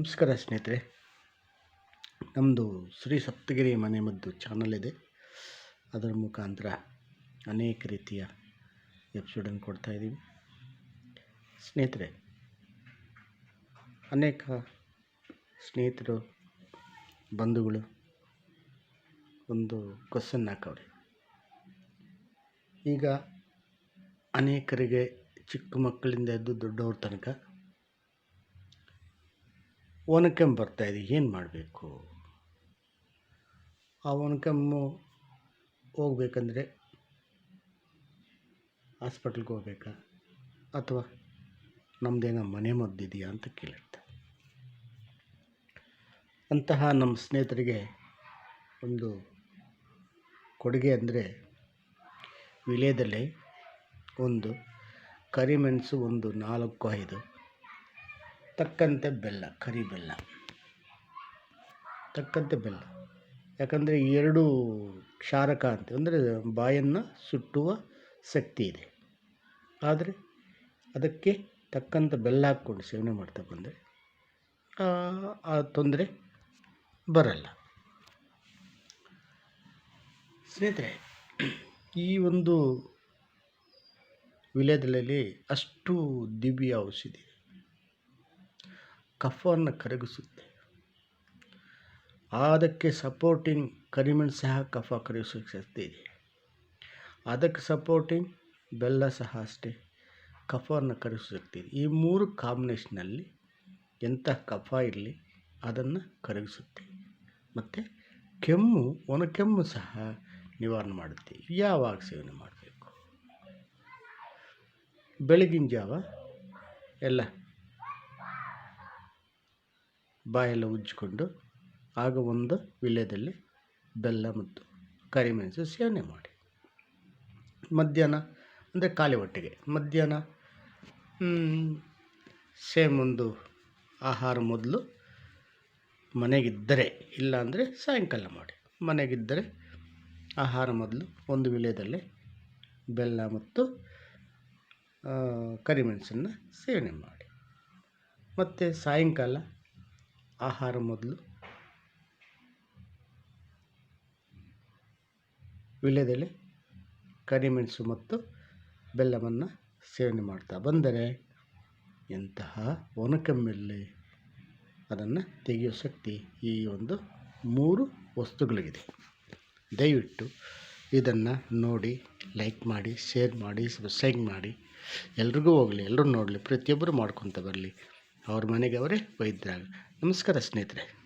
ನಮಸ್ಕಾರ ಸ್ನೇಹಿತರೆ. ನಮ್ಮದು ಶ್ರೀ ಸಪ್ತಗಿರಿ ಮನೆ ಮದ್ದು ಚಾನಲ್ ಇದೆ. ಅದರ ಮುಖಾಂತರ ಅನೇಕ ರೀತಿಯ ಎಪಿಸೋಡನ್ನು ಕೊಡ್ತಾಯಿದ್ದೀವಿ ಸ್ನೇಹಿತರೆ, ಅನೇಕ ಸ್ನೇಹಿತರು, ಬಂಧುಗಳು ಒಂದು ಕ್ವಶನ್ ಹಾಕವ್ರೆ. ಈಗ ಅನೇಕರಿಗೆ ಚಿಕ್ಕ ಮಕ್ಕಳಿಂದ ಎದ್ದು ದೊಡ್ಡವ್ರ ತನಕ ಒನಕೆಮ್ಮು ಇದೆ, ಏನು ಮಾಡಬೇಕು? ಆ ಒನಕೆಮ್ಮು ಹೋಗ್ಬೇಕಂದ್ರೆ ಹಾಸ್ಪಿಟ್ಲ್ಗೆ ಹೋಗ್ಬೇಕಾ? ಅಥವಾ ನಮ್ಮದೇನೋ ಮನೆ ಮದ್ದಿದೆಯಾ ಅಂತ ಕೇಳಿರ್ತಾರೆ ಅಂತಹ ನಮ್ಮ ಸ್ನೇಹಿತರಿಗೆ ಒಂದು ಕೊಡುಗೆ ಅಂದರೆ ವಿಲೇದಲ್ಲಿ ಒಂದು ಕರಿಮೆಣಸು ಒಂದು ನಾಲ್ಕು ಐದು ತಕ್ಕಂತೆ ಬೆಲ್ಲ, ಕರಿ ಬೆಲ್ಲ. ತಕ್ಕಂತೆ ಬೆಲ್ಲ. ಯಾಕಂದರೆ ಈ ಎರಡು ಕ್ಷಾರಕ ಅಂತ, ಅಂದರೆ ಬಾಯನ್ನು ಸುಟ್ಟುವ ಶಕ್ತಿ ಇದೆ. ಆದರೆ ಅದಕ್ಕೆ ತಕ್ಕಂಥ ಬೆಲ್ಲ ಹಾಕ್ಕೊಂಡು ಸೇವನೆ ಮಾಡ್ತಾ ಬಂದರೆ, ಆ ತೊಂದರೆ ಬರಲ್ಲ. ಸ್ನೇಹಿತರೆ, ಈ ಒಂದು ವಿಲೇದಲ್ಲಿ ಅಷ್ಟು ದಿವ್ಯ ಔಷಧಿ ಕಫವನ್ನು ಕರಗಿಸುತ್ತೆ. ಅದಕ್ಕೆ ಸಪೋರ್ಟಿಂಗ್ ಕರಿಮೆಣ್ ಸಹ ಕಫ ಕರಗಿಸೋ ಶಕ್ತಿ ಇದೆ ಅದಕ್ಕೆ ಸಪೋರ್ಟಿಂಗ್ ಬೆಲ್ಲ ಸಹ ಅಷ್ಟೇ ಕಫವನ್ನು ಕರಗಿಸೋ ಶಕ್ತಿ ಇದೆ ಈ ಮೂರು ಕಾಂಬಿನೇಷನಲ್ಲಿ ಎಂಥ ಕಫ ಇರಲಿ ಅದನ್ನು ಕರಗಿಸುತ್ತೆ. ಮತ್ತು ಕೆಮ್ಮು ಒಣ ಕೆಮ್ಮು ಸಹ ನಿವಾರಣೆ ಮಾಡುತ್ತೆ. ಯಾವಾಗ ಸೇವನೆ ಮಾಡಬೇಕು? ಬೆಳಗಿನ ಜಾವ? ಎಲ್ಲ. ಬಾಯೆಲ್ಲ ಉಜ್ಜಿಕೊಂಡು ಆಗ ಒಂದು ವಿಲ್ಲೆದಲ್ಲಿ ಬೆಲ್ಲ ಮತ್ತು ಕರಿಮೆಣಸು ಸೇವನೆ ಮಾಡಿ. ಮಧ್ಯಾಹ್ನ, ಅಂದರೆ ಖಾಲಿ ಹೊಟ್ಟೆಗೆ, ಮಧ್ಯಾಹ್ನ ಸೇಮ್ ಒಂದು ಆಹಾರ ಮೊದಲು ಮನೆಗಿದ್ದರೆ ಇಲ್ಲಾಂದರೆ ಸಾಯಂಕಾಲ ಮಾಡಿ. ಮನೆಗಿದ್ದರೆ ಆಹಾರ ಮೊದಲು ಒಂದು ವಿಲೇದಲ್ಲಿ ಬೆಲ್ಲ ಮತ್ತು ಕರಿಮೆಣಸನ್ನು ಸೇವನೆ ಮಾಡಿ. ಮತ್ತು ಸಾಯಂಕಾಲ ಆಹಾರ ಮೊದಲು. ವಿಳ್ಯದೆಲೆ, ಕರಿಮೆಣಸು ಮತ್ತು ಬೆಲ್ಲವನ್ನು ಸೇವನೆ ಮಾಡ್ತಾ ಬಂದರೆ ಎಂತಹ ಒನಕೆಮ್ಮೆಲ್ಲಿ ಅದನ್ನು ತೆಗೆಯೋ ಶಕ್ತಿ ಈ ಒಂದು ಮೂರು ವಸ್ತುಗಳಿಗಿದೆ. ದಯವಿಟ್ಟು ಇದನ್ನು ನೋಡಿ, ಲೈಕ್ ಮಾಡಿ, ಶೇರ್ ಮಾಡಿ, ಸಬ್ಸ್ಕ್ರೈಬ್ ಮಾಡಿ. ಎಲ್ರಿಗೂ ಹೋಗಲಿ ಎಲ್ಲರೂ ನೋಡಲಿ, ಪ್ರತಿಯೊಬ್ಬರು ಮಾಡ್ಕೊತ ಬರಲಿ. ಅವ್ರ ಮನೆಗೆ ಅವರೇ ವೈದ್ಯರಾಗ ನಮಸ್ಕಾರ ಸ್ನೇಹಿತರೆ.